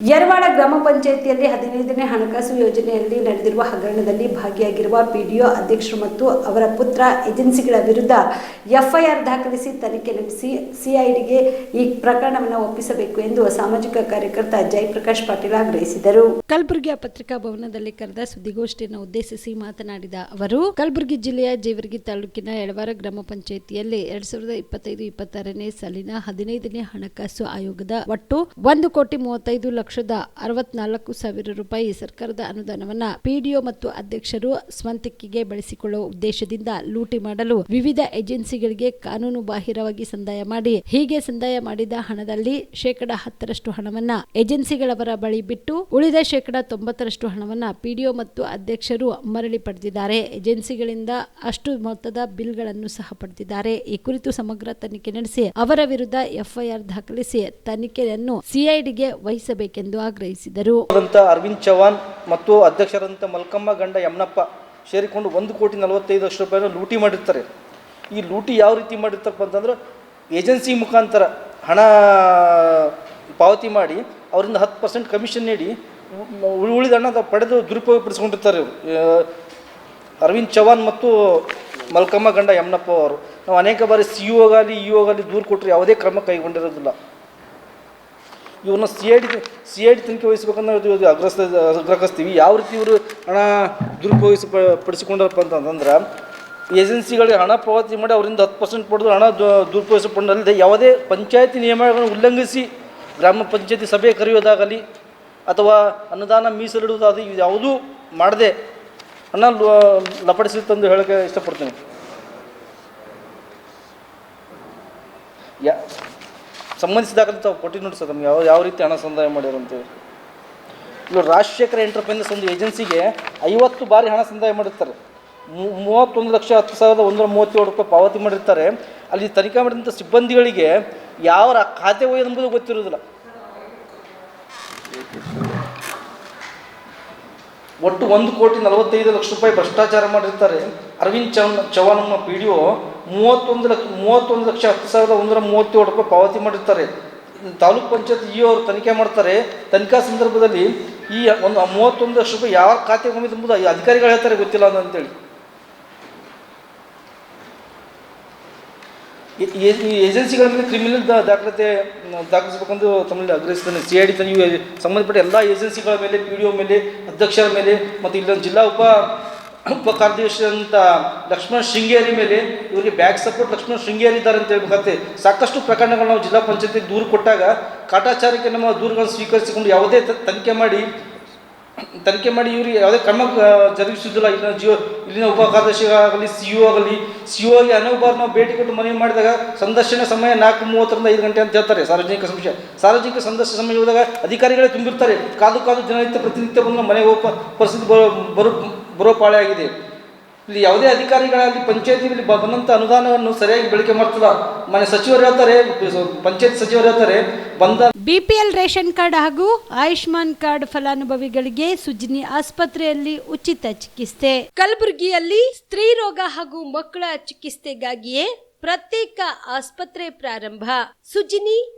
ಯರವಾಡ ಗ್ರಾಮ ಪಂಚಾಯಿತಿಯಲ್ಲಿ ಹದಿನೈದನೇ ಹಣಕಾಸು ಯೋಜನೆಯಲ್ಲಿ ನಡೆದಿರುವ ಹಗರಣದಲ್ಲಿ ಭಾಗಿಯಾಗಿರುವ ಪಿಡಿಒ ಅಧ್ಯಕ್ಷರು ಮತ್ತು ಅವರ ಪುತ್ರ ಏಜೆನ್ಸಿಗಳ ವಿರುದ್ಧ ಎಫ್ಐಆರ್ ದಾಖಲಿಸಿ ತನಿಖೆ ನಡೆಸಿ ಸಿಐಡಿಗೆ ಈ ಪ್ರಕರಣವನ್ನು ಒಪ್ಪಿಸಬೇಕು ಎಂದು ಸಾಮಾಜಿಕ ಕಾರ್ಯಕರ್ತ ಜಯಪ್ರಕಾಶ್ ಪಾಟೀಲ್ ಆಗ್ರಹಿಸಿದರು. ಕಲಬುರಗಿಯ ಪತ್ರಿಕಾ ಭವನದಲ್ಲಿ ಕರೆದ ಸುದ್ದಿಗೋಷ್ಠಿಯನ್ನು ಉದ್ದೇಶಿಸಿ ಮಾತನಾಡಿದ ಅವರು, ಕಲಬುರಗಿ ಜಿಲ್ಲೆಯ ಜೇವರ್ಗಿ ತಾಲೂಕಿನ ಯಳವಾರ ಗ್ರಾಮ ಪಂಚಾಯಿತಿಯಲ್ಲಿ ಎರಡ್ ಸಾವಿರದ ಇಪ್ಪತ್ತೈದು ಇಪ್ಪತ್ತಾರನೇ ಸಾಲಿನ ಹದಿನೈದನೇ ಹಣಕಾಸು ಆಯೋಗದ ಒಟ್ಟು ಒಂದು ಕೋಟಿ ಮೂವತ್ತೈದು ಲಕ್ಷದ ಅರವತ್ನಾಲ್ಕು ಸಾವಿರ ರೂಪಾಯಿ ಸರ್ಕಾರದ ಅನುದಾನವನ್ನ ಪಿಡಿಒ ಮತ್ತು ಅಧ್ಯಕ್ಷರು ಸ್ವಂತಿಕ್ಕಿಗೆ ಬಳಸಿಕೊಳ್ಳುವ ಉದ್ದೇಶದಿಂದ ಲೂಟಿ ಮಾಡಲು ವಿವಿಧ ಏಜೆನ್ಸಿಗಳಿಗೆ ಕಾನೂನು ಬಾಹಿರವಾಗಿ ಸಂದಾಯ ಮಾಡಿ, ಹೀಗೆ ಸಂದಾಯ ಮಾಡಿದ ಹಣದಲ್ಲಿ ಶೇಕಡ ಹತ್ತರಷ್ಟು ಹಣವನ್ನ ಏಜೆನ್ಸಿಗಳವರ ಬಳಿ ಬಿಟ್ಟು ಉಳಿದ ಶೇಕಡ ತೊಂಬತ್ತರಷ್ಟು ಹಣವನ್ನ ಪಿಡಿಒ ಮತ್ತು ಅಧ್ಯಕ್ಷರು ಮರಳಿ ಪಡೆದಿದ್ದಾರೆ. ಏಜೆನ್ಸಿಗಳಿಂದ ಅಷ್ಟು ಮೊತ್ತದ ಬಿಲ್ಗಳನ್ನು ಸಹ ಪಡೆದಿದ್ದಾರೆ. ಈ ಕುರಿತು ಸಮಗ್ರ ತನಿಖೆ ನಡೆಸಿ, ಅವರ ವಿರುದ್ಧ ಎಫ್ಐಆರ್ ದಾಖಲಿಸಿ ತನಿಖೆಯನ್ನು ಸಿಐಡಿಗೆ ವಹಿಸಬೇಕೆಂದು ಆಗ್ರಹಿಸಿದರು. ಅರವಿಂದ್ ಚವಾನ್ ಮತ್ತು ಅಧ್ಯಕ್ಷರಂತ ಮಲ್ಕಮ್ಮ ಗಂಡ ಯಮನಪ್ಪ ಸೇರಿಕೊಂಡು ಒಂದು ಕೋಟಿ ನಲವತ್ತೈದು ಲಕ್ಷ ರೂಪಾಯಿನ ಲೂಟಿ ಮಾಡಿರ್ತಾರೆ. ಈ ಲೂಟಿ ಯಾವ ರೀತಿ ಮಾಡಿರ್ತಾರಪ್ಪ ಅಂತಂದ್ರೆ ಏಜೆನ್ಸಿ ಮುಖಾಂತರ ಹಣ ಪಾವತಿ ಮಾಡಿ ಅವರಿಂದ ಹತ್ತು ಪರ್ಸೆಂಟ್ ಕಮಿಷನ್ ನೀಡಿ ಉಳಿದ ಹಣ ಪಡೆದು ದುರುಪಯೋಗ ಪಡಿಸ್ಕೊಂಡಿರ್ತಾರೆ ಇವರು ಅರವಿಂದ್ ಚೌಹಾನ್ ಮತ್ತು ಮಲ್ಕಮ್ಮ ಗಂಡ ಯಮನಪ್ಪ ಅವರು. ನಾವು ಅನೇಕ ಬಾರಿ ಸಿ ಒಗಾಗಲಿ ಇ ಒಗಾಗಲಿ ದೂರು ಕೊಟ್ಟರೆ ಯಾವುದೇ ಕ್ರಮ ಕೈಗೊಂಡಿರೋದಿಲ್ಲ. ಇವ್ರನ್ನ C I D C I D ತನಿಖೆ ವಹಿಸ್ಬೇಕಂದ್ರೆ ಅಗ್ರಸ್ತ ಆಗ್ರಹಿಸ್ತೀವಿ ಯಾವ ರೀತಿ ಇವರು ಹಣ ದುರುಪಯೋಗಿಸ ಪಡಿಸಿಕೊಂಡಪ್ಪ ಅಂತಂದ್ರೆ, ಏಜೆನ್ಸಿಗಳಿಗೆ ಹಣ ಪಾವತಿ ಮಾಡಿ ಅವರಿಂದ ಹತ್ತು ಪರ್ಸೆಂಟ್ ಪಡೆದು ಹಣ ದುರುಪಯೋಗಿಸಿಕೊಂಡಲ್ಲದೆ ಯಾವುದೇ ಪಂಚಾಯತಿ ನಿಯಮಗಳನ್ನು ಉಲ್ಲಂಘಿಸಿ, ಗ್ರಾಮ ಪಂಚಾಯತಿ ಸಭೆ ಕರೆಯೋದಾಗಲಿ, ಅಥವಾ ಅನುದಾನ ಮೀಸಲಿಡುವುದಾಗಲಿ ಯಾವುದೂ ಮಾಡದೆ ಹಣ ಲಪಡಿಸಿತ್ತಂದು ಲಪಡಿಸಿ ತಂದು ಹೇಳೋಕ್ಕೆ ಇಷ್ಟಪಡ್ತೀನಿ ಯಾ ಸಂಬಂಧಿಸಿದಾಗಲೂ ತಾವು ಕೊಟ್ಟು ನೋಡಿ ಸರ್ ನಮ್ಗೆ ಯಾವ ಯಾವ ರೀತಿ ಹಣ ಸಂದಾಯ ಮಾಡಿರಂತೇಳಿ ಇವರು ರಾಜಶೇಖರ ಎಂಟರ್ಪ್ರೈಸಸ್ ಒಂದು ಏಜೆನ್ಸಿಗೆ ಐವತ್ತು ಬಾರಿ ಹಣ ಸಂದಾಯ ಮಾಡಿರ್ತಾರೆ. ಮೂವತ್ತೊಂದು ಲಕ್ಷ ಹತ್ತು ಸಾವಿರದ ಒಂದೂರ ಮೂವತ್ತೇಳು ರೂಪಾಯಿ ಪಾವತಿ ಮಾಡಿರ್ತಾರೆ. ಅಲ್ಲಿ ತನಿಖೆ ಮಾಡಿದಂಥ ಸಿಬ್ಬಂದಿಗಳಿಗೆ ಯಾವ ಖಾತೆ ಹೋಯ್ದು ಎಂಬುದು ಗೊತ್ತಿರೋದಿಲ್ಲ ಒಟ್ಟು ಒಂದು ಕೋಟಿ ನಲವತ್ತೈದು ಲಕ್ಷ ರೂಪಾಯಿ ಭ್ರಷ್ಟಾಚಾರ ಮಾಡಿರ್ತಾರೆ. ಅರವಿಂದ್ ಚೌನ್ ಚೌಹಾಣ್ ನಮ್ಮ ಪಿ ಡಿ ಒ ಮೂವತ್ತೊಂದು ಲಕ್ಷ ಮೂವತ್ತೊಂದು ಲಕ್ಷ, ಹತ್ತು ಸಾವಿರದ ಒಂದೂರ ಮೂವತ್ತೇಳು ರೂಪಾಯಿ ಪಾವತಿ ಮಾಡಿರ್ತಾರೆ. ತಾಲೂಕ್ ಪಂಚಾಯತ್ ಇ ಅವರು ತನಿಖೆ ಮಾಡ್ತಾರೆ. ತನಿಖಾ ಸಂದರ್ಭದಲ್ಲಿ ಈ ಒಂದು ಮೂವತ್ತೊಂದು ಲಕ್ಷ ರೂಪಾಯಿ ಯಾವ ಖಾತೆಗೆ ಹೋಗಿದೆ ಎಂಬುದು ಅಧಿಕಾರಿಗಳು ಹೇಳ್ತಾರೆ ಗೊತ್ತಿಲ್ಲ ಅಂತೇಳಿ. ಈ- ಏಜೆನ್ಸಿಗಳ ಮೇಲೆ ಕ್ರಿಮಿನಲ್ ದಾಖಲಾತಿ ದಾಖಲಿಸಬೇಕೆಂದು ತಮ್ಮಲ್ಲಿ ಆಗ್ರಹಿಸ್ತಾನೆ ಸಿ ಐ ಡಿ ತನಿಖೆ ಸಂಬಂಧಪಟ್ಟ ಎಲ್ಲ ಏಜೆನ್ಸಿಗಳ ಮೇಲೆ, ಪಿ ಡಿ ಒ ಮೇಲೆ, ಅಧ್ಯಕ್ಷರ ಮೇಲೆ, ಮತ್ತು ಇಲ್ಲೊಂದು ಜಿಲ್ಲಾ ಉಪ ಅಂತ ಲಕ್ಷ್ಮಣ ಶೃಂಗೇರಿ ಮೇಲೆ ಇವರಿಗೆ ಬ್ಯಾಕ್ ಸಪೋರ್ಟ್ ಲಕ್ಷ್ಮಣ ಶೃಂಗೇರಿ ಇದ್ದಾರೆ ಅಂತ ಹೇಳ್ಬೇಕಂತೆ. ಸಾಕಷ್ಟು ಪ್ರಕರಣಗಳು ನಾವು ಜಿಲ್ಲಾ ಪಂಚಾಯತಿ ದೂರು ಕೊಟ್ಟಾಗ ಕಾಟಾಚಾರಕ್ಕೆ ನಮ್ಮ ದೂರುಗಳನ್ನು ಸ್ವೀಕರಿಸಿಕೊಂಡು ಯಾವುದೇ ತನಿಖೆ ಮಾಡಿ ತನಿಖೆ ಮಾಡಿ ಇವರು ಯಾವುದೇ ಕ್ರಮ ಜರುಗಿಸುವುದಿಲ್ಲ. ಇಲ್ಲಿನ ಜಿಯೋ, ಇಲ್ಲಿನ ಉಪ ಕಾರ್ಯದರ್ಶಿಗಾಗಲಿ ಸಿ ಯು ಆಗಲಿ ಸಿ ಯು ಆಗಿ ಅನೇಕ ಬಾರಿ ನಾವು ಭೇಟಿ ಕೊಟ್ಟು ಮನವಿ ಮಾಡಿದಾಗ ಸಂದರ್ಶನ ಸಮಯ ನಾಲ್ಕು ಮೂವತ್ತರಿಂದ ಐದು ಗಂಟೆ ಅಂತ ಹೇಳ್ತಾರೆ ಸಾರ್ವಜನಿಕ ಸಮಸ್ಯೆ ಸಾರ್ವಜನಿಕ ಸಂದರ್ಶನ ಸಮಯ ಹೋದಾಗ ಅಧಿಕಾರಿಗಳೇ ತುಂಬಿರ್ತಾರೆ. ಕಾದು ಕಾದು ದಿನನಿತ್ಯ ಪ್ರತಿನಿತ್ಯ ಬಂದು ಮನೆಗೆ ಹೋಗೋ ಪರಿಸ್ಥಿತಿ ಬರೋ ಬರೋ ಬರೋ ಪಾಳೆ ಆಗಿದೆ. ಇಲ್ಲಿ ಯಾವುದೇ ಅಧಿಕಾರಿಗಳಲ್ಲಿ ಪಂಚಾಯತಿಯಲ್ಲಿ ಬ- ಬಂದಂಥ ಅನುದಾನವನ್ನು ಸರಿಯಾಗಿ ಬಳಕೆ ಮಾಡ್ತದ? ಮನೆ ಸಚಿವರು ಹೇಳ್ತಾರೆ, ಪಂಚಾಯತ್ ಸಚಿವರು ಹೇಳ್ತಾರೆ, ಬಂದ ಬಿಪಿಎಲ್ ರೇಷನ್ ಕಾರ್ಡ್ ಹಾಗೂ ಆಯುಷ್ಮಾನ್ ಕಾರ್ಡ್ ಫಲಾನುಭವಿಗಳಿಗೆ ಸುಜಿನಿ ಆಸ್ಪತ್ರೆಯಲ್ಲಿ ಉಚಿತ ಚಿಕಿತ್ಸೆ. ಕಲಬುರಗಿಯಲ್ಲಿ ಸ್ತ್ರೀ ರೋಗ ಹಾಗೂ ಮಕ್ಕಳ ಚಿಕಿತ್ಸೆಗಾಗಿಯೇ ಪ್ರತ್ಯೇಕ ಆಸ್ಪತ್ರೆ ಪ್ರಾರಂಭ. ಸುಜಿನಿ